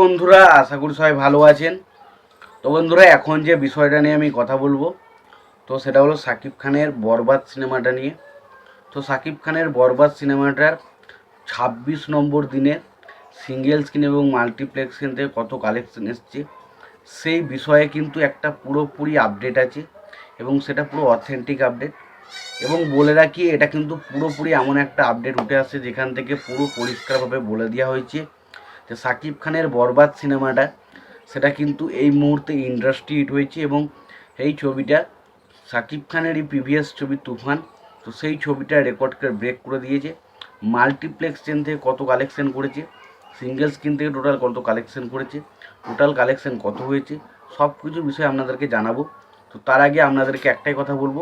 বন্ধুরা, আশা করি সবাই ভালো আছেন। তো বন্ধুরা, এখন যে বিষয়টা নিয়ে আমি কথা বলব, তো সেটা হলো সাকিব খানের বরবাদ সিনেমাটা নিয়ে। তো সাকিব খানের বরবাদ সিনেমাটার ছাব্বিশ নম্বর দিনে সিঙ্গেল স্ক্রিন এবং মাল্টিপ্লেক্স স্ক্রিন থেকে কত কালেকশন এসছে, সেই বিষয়ে কিন্তু একটা পুরোপুরি আপডেট আছে এবং সেটা পুরো অথেন্টিক আপডেট এবং বলে রাখি, এটা কিন্তু পুরোপুরি এমন একটা আপডেট উঠে আসছে যেখান থেকে পুরো পরিষ্কারভাবে বলে দেওয়া হয়েছে। যে সাকিব খানের বরবাদ সিনেমাটা, সেটা কিন্তু এই মুহূর্তে ইন্ডাস্ট্রি হিট হয়েছে এবং এই ছবিটা সাকিব খানেরই প্রিভিয়াস ছবি তুফান, তো সেই ছবিটা রেকর্ডকে ব্রেক করে দিয়েছে। মাল্টিপ্লেক্স চেন থেকে কত কালেকশন করেছে, সিঙ্গেল স্ক্রিন থেকে টোটাল কত কালেকশন করেছে, টোটাল কালেকশন কত হয়েছে, সব কিছু বিষয়ে আপনাদেরকে জানাব। তো তার আগে আপনাদেরকে একটাই কথা বলব,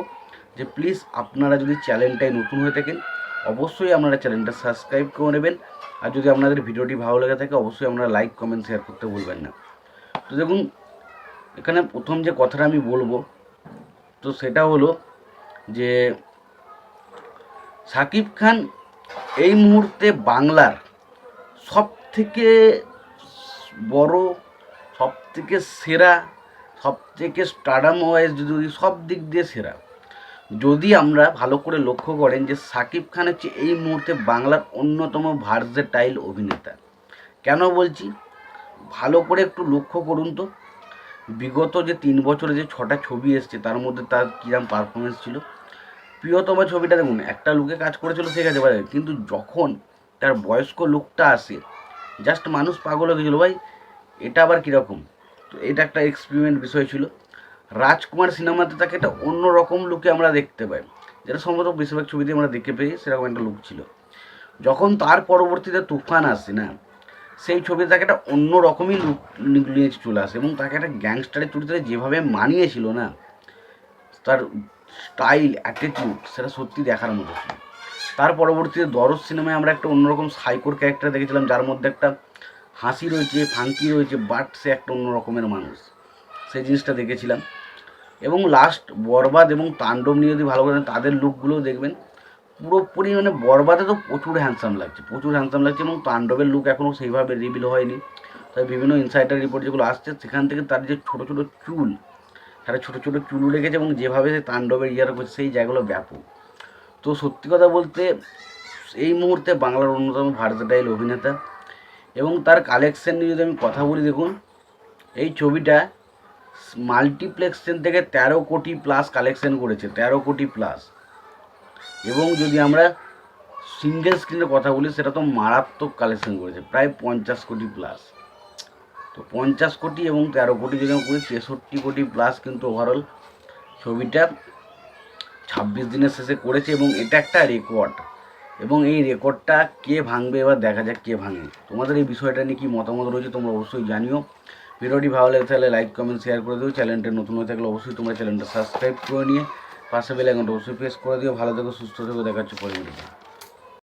যে প্লিজ আপনারা যদি চ্যানেলটায় নতুন হয়ে থাকেন অবশ্যই আপনারা চ্যানেলটা সাবস্ক্রাইব করে নেবেন। আর যদি আপনাদের ভিডিওটি ভালো লেগে থাকে, অবশ্যই আপনারা লাইক, কমেন্ট, শেয়ার করতে ভুলবেন না। তো দেখুন, এখানে প্রথম যে কথাটা আমি বলব, তো সেটা হলো যে, সাকিব খান এই মুহূর্তে বাংলার সব থেকে বড় সব থেকে সেরা সব থেকে স্টাডাম ওয়াইজ যদি সব দিক দিয়ে সেরা। যদি আমরা ভালো করে লক্ষ্য করেন যে সাকিব খান হচ্ছে এই মুহূর্তে বাংলার অন্যতম ভার্সেটাইল অভিনেতা। কেন বলছি? ভালো করে একটু লক্ষ্য করুন তো। বিগত যে তিন বছরে যে ছটা ছবি এসছে, তার মধ্যে তার কীরকম পারফরমেন্স ছিল? প্রিয়তমা ছবিটা দেখুন, একটা লুকে কাজ করেছিল ঠিক আছে ভাই কিন্তু যখন তার বয়স্ক লুকটা আসে জাস্ট মানুষ পাগল হয়ে গেছিল, ভাই, এটা আবার কীরকম? তো এটা একটা এক্সপেরিমেন্ট বিষয় ছিল। রাজকুমার সিনেমাতে তাকে একটা অন্য রকম লুকে আমরা দেখতে পাই। যেটা সম্ভবত বেশিরভাগ ছবিতে আমরা দেখতে পাই সেরকম একটা লুক ছিল। যখন তার পরবর্তীতে তুফান আসে না, সেই ছবিতে তাকে একটা অন্য রকমই লুক নিয়ে চলে আসে এবং তাকে একটা গ্যাংস্টারের চরিত্রে যেভাবে মানিয়েছিল না, তার স্টাইল অ্যাটিটিউড সেটা সত্যি দেখার মতো ছিল। তার পরবর্তীতে দরজ সিনেমায় আমরা একটা অন্যরকম সাইকোর ক্যারেক্টার দেখেছিলাম, যার মধ্যে একটা হাসি রয়েছে, ফাঙ্কি রয়েছে বাট সে একটা অন্য রকমের মানুষ। সেই জিনিসটা দেখেছিলাম। এবং লাস্ট বরবাদ এবং তাণ্ডব নিয়ে যদি ভালো করে তাদের লুকগুলোও দেখবেন, পুরোপুরি মানে বরবাদে তো প্রচুর হ্যান্ডসাম লাগছে, প্রচুর হ্যান্ডসাম লাগছে এবং তাণ্ডবের লুক এখনও সেইভাবে রিভিল হয়নি। তাই বিভিন্ন ইনসাইটার রিপোর্ট যেগুলো আসছে, সেখান থেকে তার যে ছোটো ছোটো চুল, তারা ছোটো ছোটো চুল রেখেছে এবং যেভাবে সে তাণ্ডবের ইয়ার করছে, সেই জায়গাগুলো ব্যাপক। তো সত্যি কথা বলতে, এই মুহূর্তে বাংলার অন্যতম ভার্সেটাইল অভিনেতা এবং তার কালেকশন নিয়ে যদি আমি কথা বলি, দেখুন, এই ছবিটা মাল্টিপ্লেক্সের থেকে তেরো কোটি প্লাস কালেকশন করেছে, তেরো কোটি প্লাস এবং যদি আমরা সিঙ্গেল স্ক্রিনের কথা বলি, সেটা তো মারাত্মক কালেকশন করেছে, প্রায় পঞ্চাশ কোটি প্লাস তো পঞ্চাশ কোটি এবং তেরো কোটি যদি আমরা করি তেষট্টি কোটি প্লাস কিন্তু ওভারঅল ছবিটা ছাব্বিশ দিনের শেষে করেছে এবং এটা একটা রেকর্ড এবং এই রেকর্ডটা কে ভাঙবে, এবার দেখা যাক কে ভাঙে। তোমাদের এই বিষয়টা নিয়ে কি মতামত রয়েছে, তোমরা অবশ্যই জানিও। ভিডিওটি ভালো লাগে তাহলে লাইক কমেন্ট শেয়ার করে দিও। চ্যানেলটা নতুন হয়ে থাকলে অবশ্যই তোমরা চ্যানেলটা সাবস্ক্রাইব করে নিয়ে পাশে বেলাইকনটা অবশ্যই প্রেস করে দিও। ভালো থেকো, সুস্থ থেকো দেখাচ্ছ পরে ভিডিওতে